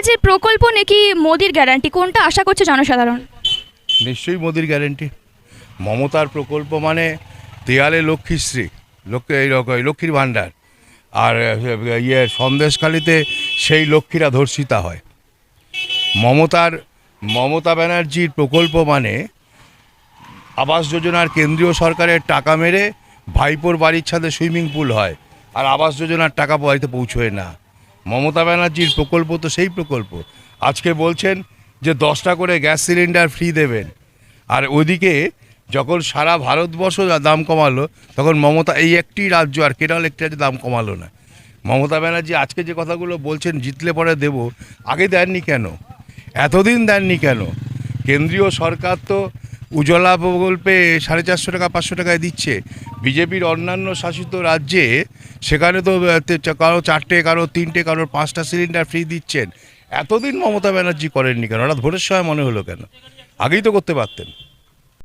ব্যানার্জির প্রকল্প নাকি মোদির গ্যারান্টি কোনটা আশা করছে জনসাধারণ? নিশ্চয়ই মোদির গ্যারেন্টি মমতার প্রকল্প মানে দেয়ালে লক্ষ্মীশ্রী লক্ষ্মী লক্ষ্মীর ভাণ্ডার। আর ইয়ে সন্দেশখালিতে সেই লক্ষ্মীরা ধর্ষিতা হয়। মমতার, মমতা ব্যানার্জির প্রকল্প মানে আবাস যোজনার কেন্দ্রীয় সরকারের টাকা মেরে ভাইপোর বাড়ির ছাদে সুইমিং পুল হয়। আর আবাস যোজনার টাকা বাড়িতে পৌঁছয় না। মমতা ব্যানার্জির প্রকল্প তো সেই প্রকল্প। আজকে বলছেন যে দশটা করে গ্যাস সিলিন্ডার ফ্রি দেবেন। আর ওদিকে যখন সারা ভারতবর্ষ দাম কমালো, তখন মমতা, এই একটি রাজ্য আর কেরল একটি রাজ্য দাম কমালো না। মমতা ব্যানার্জি আজকে যে কথাগুলো বলছেন, জিতলে পরে দেব, আগে দেননি কেন? এতদিন দেননি কেন? কেন্দ্রীয় সরকার তো উজ্জ্বলা প্রকল্পে সাড়ে চারশো টাকা, পাঁচশো টাকায় দিচ্ছে। বিজেপির অন্যান্য শাসিত রাজ্যে সেখানে তো কারও চারটে, কারও তিনটে কারোর পাঁচটা সিলিন্ডার ফ্রি দিচ্ছেন। এতদিন মমতা ব্যানার্জি করেননি কেন? হঠাৎ ভোটের সময় মনে হলো কেন? আগেই তো করতে পারতেন।